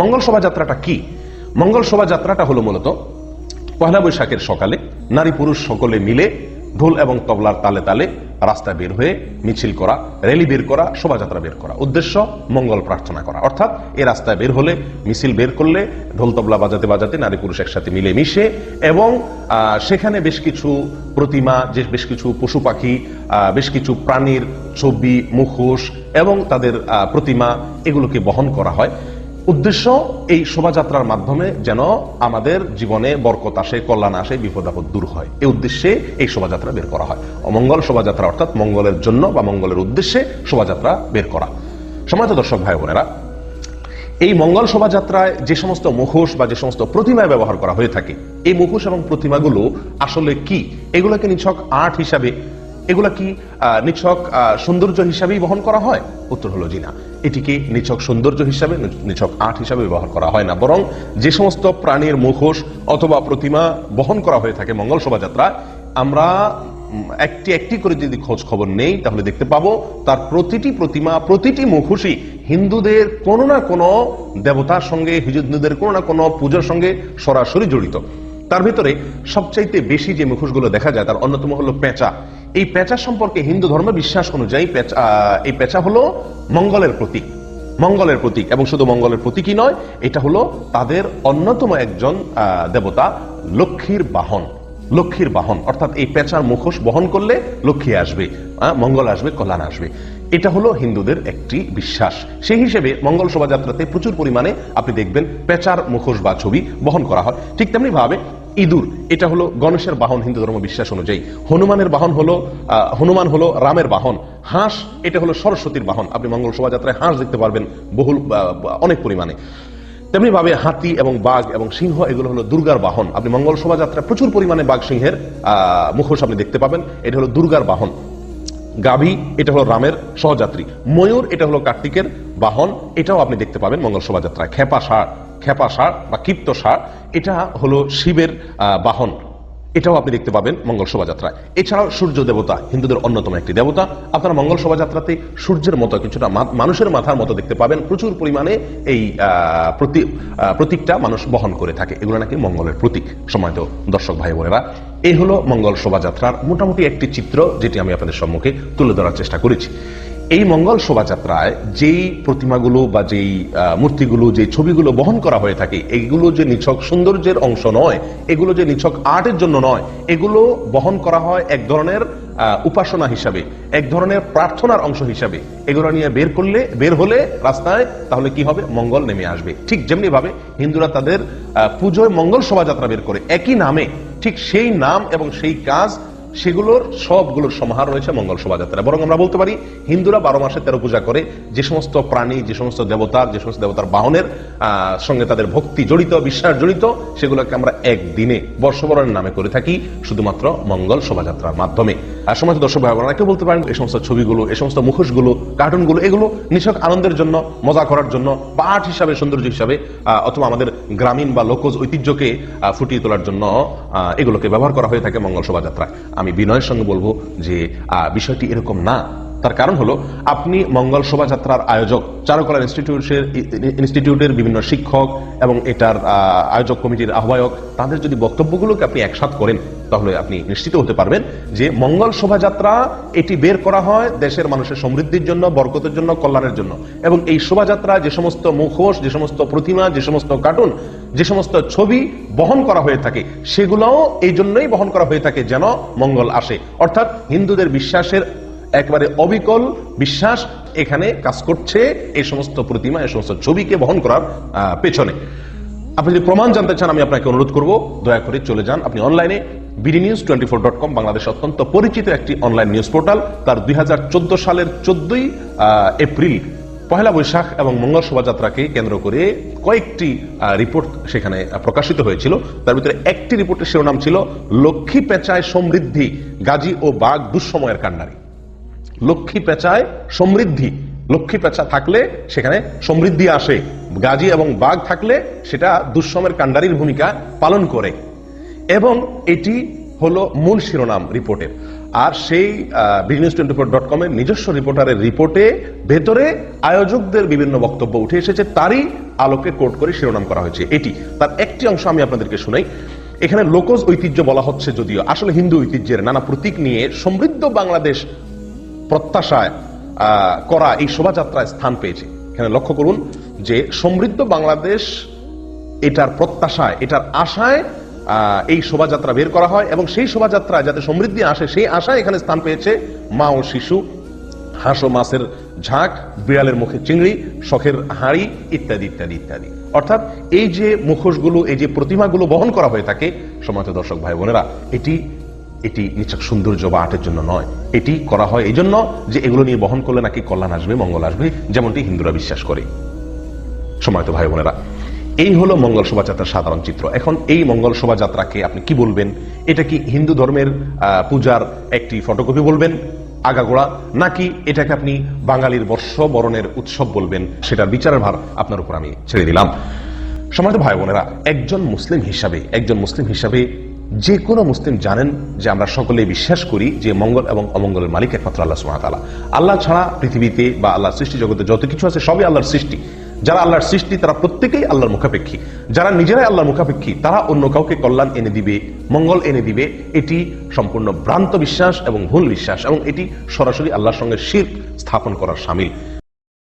মঙ্গল শোভাযাত্রাটা কি? মঙ্গল শোভাযাত্রাটা হলো মূলত পহেলা বৈশাখের সকালে নারী পুরুষ সকলে মিলে ঢোল এবং তবলার তালে তালে রাস্তায় বের হয়ে মিছিল করা, র্যালি বের করা, শোভাযাত্রা বের করা। উদ্দেশ্য, মঙ্গল প্রার্থনা করা। অর্থাৎ এ রাস্তায় বের হলে, মিছিল বের করলে, ঢোল তবলা বাজাতে বাজাতে নারী পুরুষ একসাথে মিলে মিশে এবং সেখানে বেশ কিছু প্রতিমা, যে বেশ কিছু পশু পাখি বেশ কিছু প্রাণীর ছবি, মুখোশ এবং তাদের প্রতিমা এগুলোকে বহন করা হয়। উদ্দেশ্য এই শোভাযাত্রার মাধ্যমে যেন আমাদের জীবনে বরকত আসে, কল্যাণ আসে বিপদ আপদ দূর হয়। এই উদ্দেশ্যে এই শোভাযাত্রা বের করা হয়। অমঙ্গল শোভাযাত্রা অর্থাৎ মঙ্গলের জন্য বা মঙ্গলের উদ্দেশ্যে শোভাযাত্রা বের করা। সমাজ দর্শক ভাই বোনেরা, এই মঙ্গল শোভাযাত্রায় যে সমস্ত মুখোশ বা যে সমস্ত প্রতিমা ব্যবহার করা হয়ে থাকে, এই মুখোশ এবং প্রতিমাগুলো আসলে কি? এগুলোকে নিছক আর্ট হিসাবে এগুলা কি নিছক সৌন্দর্য হিসাবেই বহন করা হয়? উত্তর হলো জি না। এটিকে নিছক সৌন্দর্য হিসাবে নিছক আর্ট হিসাবে ব্যবহার করা হয় না। বরং যে সমস্ত প্রাণীর মুখোশ অথবা প্রতিমা বহন করা হয়ে থাকে মঙ্গল শোভাযাত্রায়, আমরা একটি একটি করে যদি খোঁজ খবর নেই, তাহলে দেখতে পাবো তার প্রতিটি প্রতিমা, প্রতিটি মুখোশই হিন্দুদের কোনো না কোনো দেবতার সঙ্গে, হিন্দুদের কোনো না কোনো পুজোর সঙ্গে সরাসরি জড়িত। তার ভিতরে সবচাইতে বেশি যে মুখোশগুলো দেখা যায়, তার অন্যতম হলো পেঁচা। এই পেঁচা সম্পর্কে হিন্দু ধর্ম বিশ্বাস অনুযায়ী এই পেঁচা হলো মঙ্গলের প্রতীক। মঙ্গলের প্রতীক, এবং শুধু মঙ্গলের প্রতীকই নয়, এটা হলো তাদের অন্যতম একজন দেবতা, লক্ষ্মীর বাহন। লক্ষ্মীর বাহন, অর্থাৎ এই পেঁচার মুখোশ বহন করলে লক্ষ্মী আসবে মঙ্গল আসবে, কল্যাণ আসবে। এটা হলো হিন্দুদের একটি বিশ্বাস। সেই হিসেবে মঙ্গল শোভাযাত্রাতে প্রচুর পরিমাণে আপনি দেখবেন পেঁচার মুখোশ বা ছবি বহন করা হয়। ঠিক তেমনি ভাবে ইঁদুর, এটা হলো গণেশের বাহন হিন্দু ধর্ম বিশ্বাস অনুযায়ী। হনুমানের বাহন হলো হনুমান হলো রামের বাহন। হাঁস, এটা হলো সরস্বতীর বাহন। আপনি মঙ্গল শোভাযাত্রায় হাঁস দেখতে পারবেন বহুল অনেক পরিমাণে। তেমনি ভাবে হাতি এবং বাঘ এবং সিংহ, এগুলো হলো দুর্গার বাহন। আপনি মঙ্গল শোভাযাত্রায় প্রচুর পরিমাণে বাঘ সিংহের মুখোশ আপনি দেখতে পাবেন। এটা হলো দুর্গার বাহন। গাভী, এটা হলো রামের সহযাত্রী। ময়ূর, এটা হলো কার্তিকের বাহন। এটাও আপনি দেখতে পাবেন মঙ্গল শোভাযাত্রায়। খেপা ষাঁড় খেপা ষাঁড় বা ক্ষিপ্ত ষাঁড় এটা হলো শিবের বাহন। এটাও আপনি দেখতে পাবেন মঙ্গল শোভাযাত্রায়। এছাড়াও সূর্য দেবতা, হিন্দুদের অন্যতম একটি দেবতা। আপনারা মঙ্গল শোভাযাত্রাতে সূর্যের মতো কিছুটা মানুষের মাথার মতো দেখতে পাবেন। প্রচুর পরিমাণে এই প্রতীকটা মানুষ বহন করে থাকে। এগুলো নাকি মঙ্গলের প্রতীক সময়ত দর্শক ভাই বোনেরা। এই হলো মঙ্গল শোভাযাত্রার মোটামুটি একটি চিত্র, যেটি আমি আপনাদের সম্মুখে তুলে ধরার চেষ্টা করেছি। এই মঙ্গল শোভাযাত্রায় যেই প্রতিমাগুলো বা যেই মূর্তিগুলো, যে ছবিগুলো বহন করা হয়ে থাকে, এগুলো যে নিছক সৌন্দর্যের অংশ নয়, এগুলো যে নিছক আর্টের জন্য নয়, এগুলো বহন করা হয় এক ধরনের উপাসনা হিসাবে, এক ধরনের প্রার্থনার অংশ হিসাবে। এগুলো নিয়ে বের করলে, বের হলে রাস্তায় তাহলে কি হবে? মঙ্গল নেমে আসবে। ঠিক যেমনি ভাবে হিন্দুরা তাদের পুজোয় মঙ্গল শোভাযাত্রা বের করে, একই নামে, ঠিক সেই নাম এবং সেই কাজ সেগুলোর সবগুলোর সমাহার রয়েছে মঙ্গল শোভাযাত্রা বরং আমরা বলতে পারি, হিন্দুরা বারো মাসে তেরো পূজা করে যে সমস্ত প্রাণী, যে সমস্ত দেবতার যে সমস্ত দেবতার বাহনের সঙ্গে তাদের ভক্তি জড়িত, বিশ্বাস জড়িত, সেগুলোকে আমরা একদিনে বর্ষবরণের নামে করে থাকি শুধুমাত্র মঙ্গল শোভাযাত্রার মাধ্যমে। আর সমাজ দর্শক ভাই বোনেরা কেউ বলতে পারেন, এই সমস্ত ছবিগুলো, এই সমস্ত মুখোশগুলো, কার্টুনগুলো, এগুলো নিছক আনন্দের জন্য, মজা করার জন্য বা আর্ট হিসাবে, সৌন্দর্য হিসাবে অথবা আমাদের গ্রামীণ বা লোকজ ঐতিহ্যকে ফুটিয়ে তোলার জন্য এগুলোকে ব্যবহার করা হয়ে থাকে মঙ্গল শোভাযাত্রায়। আমি বিনয়ের সঙ্গে বলব যে বিষয়টি এরকম না। তার কারণ হলো, আপনি মঙ্গল শোভাযাত্রার আয়োজক, চারুকলা ইনস্টিটিউটের ইনস্টিটিউটের বিভিন্ন শিক্ষক এবং এটার আয়োজক কমিটির আহ্বায়ক, তাদের যদি বক্তব্যগুলোকে আপনি একসাথ করেন তাহলে আপনি নিশ্চিত হতে পারবেন যে মঙ্গল শোভাযাত্রা এটি বের করা হয় দেশের মানুষের সমৃদ্ধির জন্য, বরকতের জন্য, কল্যাণের জন্য। এবং এই শোভাযাত্রা যে সমস্ত মুখোশ, যে সমস্ত প্রতিমা, যে সমস্ত কার্টুন, যে সমস্ত ছবি বহন করা হয়ে থাকে, সেগুলোও এই জন্যই বহন করা হয়ে থাকে যেন মঙ্গল আসে। অর্থাৎ হিন্দুদের বিশ্বাসের একবারে অবিকল বিশ্বাস এখানে কাজ করছে এই সমস্ত প্রতিমা, এই সমস্ত ছবিকে বহন করার পেছনে। আপনি যদি প্রমাণ জানতে চান, আমি আপনাকে অনুরোধ করব, দয়া করে চলে যান। আপনি অনলাইনে BD news twenty four dot com Bangladesh অত্যন্ত পরিচিত একটি অনলাইন নিউজ পোর্টাল তার দুই হাজার চোদ্দ সালের চোদ্দই এপ্রিল পহেলা বৈশাখ এবং মঙ্গল শোভাযাত্রাকে কেন্দ্র করে কয়েকটি রিপোর্ট সেখানে প্রকাশিত হয়েছিল। তার ভিতরে একটি রিপোর্টের শিরোনাম ছিল, লক্ষ্মী পেঁচায় সমৃদ্ধি, গাজী ও বাঘ দুঃসময়ের কান্ডারি। লক্ষ্মী পেঁচায় সমৃদ্ধি, লক্ষ্মী পেঁচা থাকলে সেখানে সমৃদ্ধি আসে, গাজী এবং বাঘ থাকলে সেটা দুঃসমের কাণ্ডারির ভূমিকা পালন করে। এবং এটি হলো মূল শিরোনাম রিপোর্টের। আর সেই বিজনেস টোয়েন্টি ফোর ডট কমের নিজস্ব রিপোর্টারের রিপোর্টে ভেতরে আয়োজকদের বিভিন্ন বক্তব্য উঠে এসেছে, তারই আলোকে কোর্ট করে শিরোনাম করা হয়েছে। এটি, তার একটি অংশ আমি আপনাদেরকে শুনাই। এখানে লোকজ ঐতিহ্য বলা হচ্ছে যদিও, আসলে হিন্দু ঐতিহ্যের নানা প্রতীক নিয়ে সমৃদ্ধ বাংলাদেশ প্রত্যাশায় করা এই শোভাযাত্রায় স্থান পেয়েছে। এখানে লক্ষ্য করুন যে সমৃদ্ধ বাংলাদেশ এটার প্রত্যাশায়, এটার আশায় এই শোভাযাত্রা বের করা হয় এবং সেই শোভাযাত্রা যাতে সমৃদ্ধি আসে, সেই আশায় এখানে স্থান পেয়েছে মা ও শিশু, হাঁস ও মাছের ঝাঁক, বিড়ালের মুখে চিংড়ি, শখের হাঁড়ি ইত্যাদি ইত্যাদি ইত্যাদি। অর্থাৎ এই যে মুখোশগুলো, এই যে প্রতিমাগুলো বহন করা হয়ে থাকে সমাজ দর্শক ভাই বোনেরা, এটি এটি নিচক সৌন্দর্য বা আর্টের জন্য নয়। এটি করা হয় এই জন্য যে এগুলো নিয়ে বহন করলে নাকি কল্যাণ আসবে, মঙ্গল আসবে, যেমনটি হিন্দুরা বিশ্বাস করে। সময়ত ভাই বোনেরা এই হলো মঙ্গল শোভাযাত্রার সাধারণ চিত্র। এখন এই মঙ্গল শোভাযাত্রাকে আপনি কি বলবেন? এটা কি হিন্দু ধর্মের পূজার একটি ফটোকপি বলবেন, আগাগোড়া? নাকি এটাকে আপনি বাঙালির বর্ষ বরণের উৎসব বলবেন? সেটার বিচারের ভার আপনার উপর আমি ছেড়ে দিলাম। সমাজ ভাই বোনেরা, একজন মুসলিম হিসাবে, একজন মুসলিম হিসাবে যে কোনো মুসলিম জানেন যে আমরা সকলে বিশ্বাস করি যে মঙ্গল এবং অমঙ্গলের মালিক একমাত্র আল্লাহ সুবহানাহু আল্লাহ ছাড়া পৃথিবীতে বা আল্লাহ সৃষ্টি জগতে যত কিছু আছে সবই আল্লাহর সৃষ্টি। যারা আল্লাহর সৃষ্টি, তারা প্রত্যেকেই আল্লাহর মুখাপেক্ষী। যারা নিজেরাই আল্লাহর মুখাপেক্ষী, তারা অন্য কাউকে কল্যাণ এনে দিবে, মঙ্গল এনে দিবে। এটি সম্পূর্ণ ভ্রান্ত বিশ্বাস এবং ভুল বিশ্বাস এবং এটি সরাসরি আল্লাহর সঙ্গে শির স্থাপন করার সামিল।